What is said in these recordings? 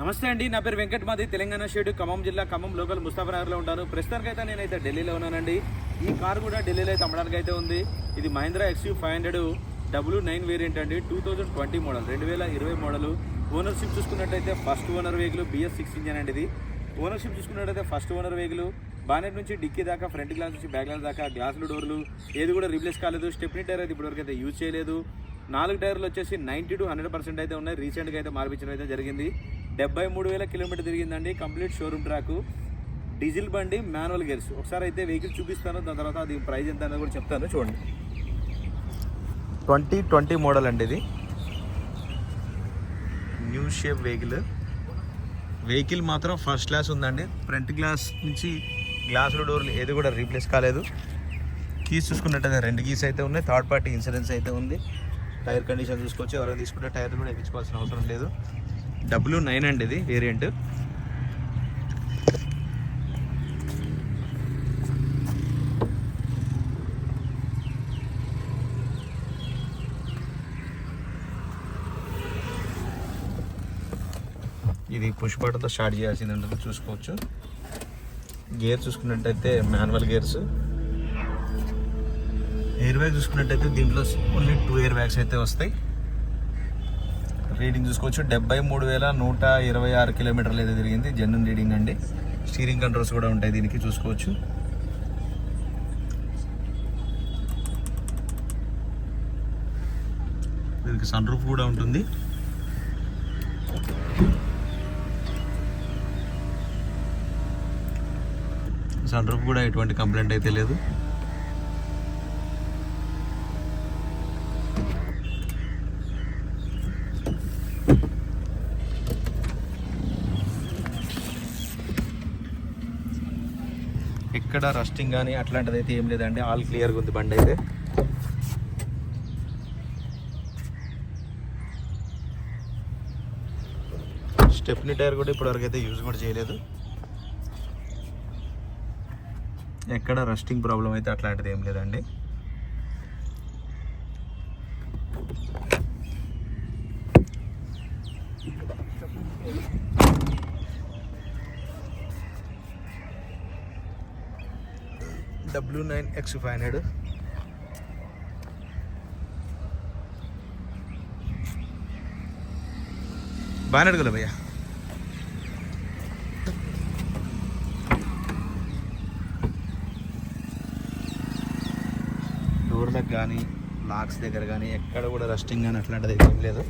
నమస్తే అండి నా పేరు వెంకట్ మాది. తెలంగాణ స్టేట్ ఖమ్మం జిల్లా ఖమ్మం లోకల్ ముస్తాఫనగర్లో ఉంటాను. ప్రస్తుతానికి అయితే నేనైతే ఢిల్లీలో ఉన్నానండి. ఈ కార్ కూడా ఢిల్లీలో అయితే అమ్మడానికి అయితే ఉంది. ఇది Mahindra XUV five hundred W nine variant అండి. టూ థౌజండ్ ట్వంటీ మోడల్ రెండు వేల ఇరవై మోడల్ ఓనర్షిప్ చూసుకున్నట్టయితే first owner vehicle BS six engine అండి ఇది. ఓనర్షిప్ చూసుకున్నట్టయితే ఫస్ట్ ఓనర్ వెహికల్ బానెట్ నుంచి డిక్కీ దాకా ఫ్రంట్ గ్లాస్ నుంచి బ్యాక్ గ్లాస్ దాకా గ్లాసులు డోర్లు. ఏది కూడా రీప్లేస్ కాలేదు. స్టెప్నీ టైర్ అయితే ఇప్పటివరకు అయితే యూజ్ చేయలేదు. నాలుగు టైర్లు వచ్చేసి నైంటీ టు హండ్రెడ్ పర్సెంట్ అయితే ఉన్నాయి. రీసెంట్గా అయితే మార్పించడం అయితే జరిగింది. డెబ్బై మూడు వేల kilometre తిరిగిందండి. Complete showroom track. Diesel బండి మాన్యువల్ గేర్స్. ఒకసారి అయితే వెహికల్ చూపిస్తాను. దాని తర్వాత అది ప్రైస్ ఎంత అనేది కూడా చెప్తాను. చూడండి. ట్వంటీ ట్వంటీ మోడల్ అండి ఇది. New shape vehicle. వెహికల్ మాత్రం ఫస్ట్ క్లాస్ ఉందండి. ఫ్రంట్ గ్లాస్ నుంచి గ్లాసులు డోర్లు ఏది కూడా రీప్లేస్ కాలేదు. కీస్ చూసుకున్నట్టయితే రెండు కీస్ అయితే ఉన్నాయి. థర్డ్ పార్టీ ఇన్సూరెన్స్ అయితే ఉంది. టైర్ కండిషన్ చూసుకోవచ్చు. ఎవరైనా తీసుకుంటే టైర్ కూడా ఎక్కించుకోవాల్సిన అవసరం లేదు. డబ్ల్యూ నైన్ అండి ఇది వేరియంట్ ఇది పుష్ బటన్తో స్టార్ట్ చేయాల్సింది చూసుకోవచ్చు. గేర్ చూసుకున్నట్టయితే మాన్యువల్ గేర్స్ ఎయిర్ బ్యాగ్ చూసుకున్నట్టయితే దీంట్లో ఓన్లీ టూ ఎయిర్ బ్యాగ్స్ అయితే వస్తాయి. రీడింగ్ చూసుకోవచ్చు. డెబ్బై మూడు వేల నూట ఇరవై ఆరు కిలోమీటర్లు అయితే తిరిగింది. జెన్యున్ రీడింగ్ అండి. స్టీరింగ్ కంట్రోల్స్ కూడా ఉంటాయి దీనికి చూసుకోవచ్చు. దీనికి సన్ రూఫ్ కూడా ఉంటుంది. సన్ రూఫ్ కూడా ఎటువంటి కంప్లైంట్ అయితే లేదు. ఎక్కడ రస్టింగ్ కానీ అట్లాంటిది అయితే ఏం లేదండి. ఆల్ క్లియర్గా ఉంది బండి అయితే. స్టెప్నీ టైర్ కూడా ఇప్పటివరకు అయితే యూజ్ కూడా చేయలేదు. ఎక్కడ రస్టింగ్ ప్రాబ్లం అయితే అట్లాంటిది ఏం లేదండి. W nine X five hundred బాగానే అడగలే భయ్యా. డోర్లకు కానీ లాక్స్ దగ్గర కానీ ఎక్కడ కూడా రస్టింగ్ కానీ అట్లాంటిది ఏం లేదు.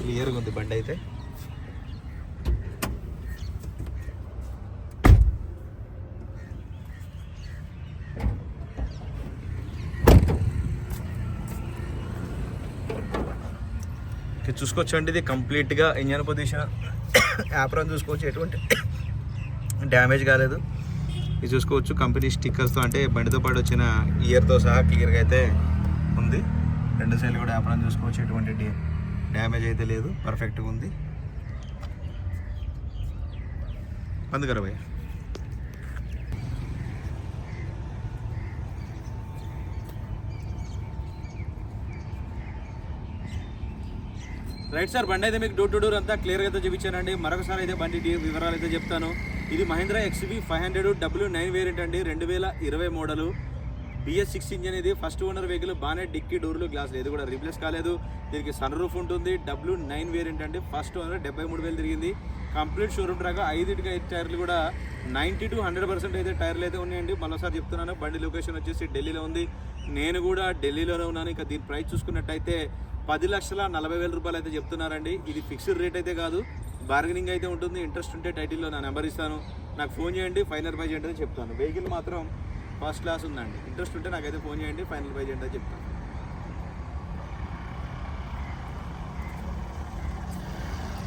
క్లియర్గా ఉంది బండి అయితే. ఇక్కడ చూసుకోవచ్చు అండి ఇది కంప్లీట్గా ఇంజన్ పొజిషన్ యాప్రాన్ చూసుకోవచ్చు ఎటువంటి డ్యామేజ్ కాలేదు. ఇది చూసుకోవచ్చు కంపెనీ స్టిక్కర్స్తో అంటే బండితో పాటు వచ్చిన ఇయర్తో సహా క్లియర్గా అయితే ఉంది. రెండు సైడ్లు కూడా యాప్రాన్ చూసుకోవచ్చు ఎటువంటి డ్యామేజ్ అయితే లేదు పర్ఫెక్ట్గా ఉంది. అందుకరా భయ్య. రైట్ సార్ బండి అయితే మీకు డోర్ టు డోర్ అంతా క్లియర్గా అయితే చూపించానండి. మరొకసారి అయితే బండి వివరాలు అయితే చెప్తాను. ఇది Mahindra XUV five hundred W nine variant అండి రెండు వేల ఇరవై మోడలు. బిఎస్ సిక్స్ ఇంజన్ ఇది. ఫస్ట్ ఓనర్ వెహికల్ బాగానే డిక్కీ డోర్లు గ్లాస్ లేదు కూడా రీప్లేస్ కాలేదు. దీనికి సన్ రూఫ్ ఉంటుంది. డబ్ల్యూ నైన్ వేరియంట్ అండి. ఫస్ట్ ఓనర్ డెబ్బై మూడు వేలు తిరిగింది. కంప్లీట్ షోరూమ్ ట్రాక్ ఐదుటికి ఐదు టైర్లు కూడా నైంటీ టు హండ్రెడ్ పర్సెంట్ అయితే టైర్లు అయితే ఉన్నాయండి. మరోసారి చెప్తున్నాను బండి లొకేషన్ వచ్చేసి ఢిల్లీలో ఉంది. నేను కూడా ఢిల్లీలోనే ఉన్నాను. ఇంకా దీని ప్రైస్ చూసుకున్నట్టయితే పది లక్షల నలభై వేల రూపాయలు అయితే చెప్తున్నారండి. ఇది ఫిక్స్డ్ రేట్ అయితే కాదు. బార్గెనింగ్ అయితే ఉంటుంది. ఇంట్రెస్ట్ ఉంటే టైటిల్లో నా నెంబర్ ఇస్తాను. నాకు ఫోన్ చేయండి ఫైనల్ పై చేయండి అని చెప్తాను. వెహికల్ మాత్రం ఫస్ట్ క్లాస్ ఉందండి. ఇంట్రెస్ట్ ఉంటే నాకైతే ఫోన్ చేయండి ఫైనల్ పై చేయండి అని చెప్తాను.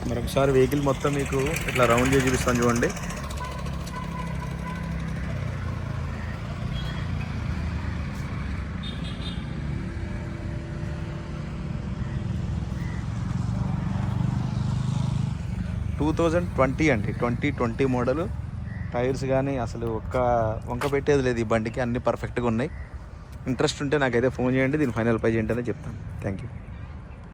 మరొకసారి వెహికల్ మొత్తం మీకు ఇట్లా రౌండ్ చేసి చూపిస్తాను చూడండి. టూ థౌజండ్ ట్వంటీ అండి. Twenty twenty model. టైర్స్ కానీ అసలు ఒక్క వంక పెట్టేది లేదు ఈ బండికి. అన్నీ పర్ఫెక్ట్గా ఉన్నాయి. ఇంట్రెస్ట్ ఉంటే నాకైతే ఫోన్ చేయండి దీని ఫైనల్ పై చేయండి చెప్తాను. Thank you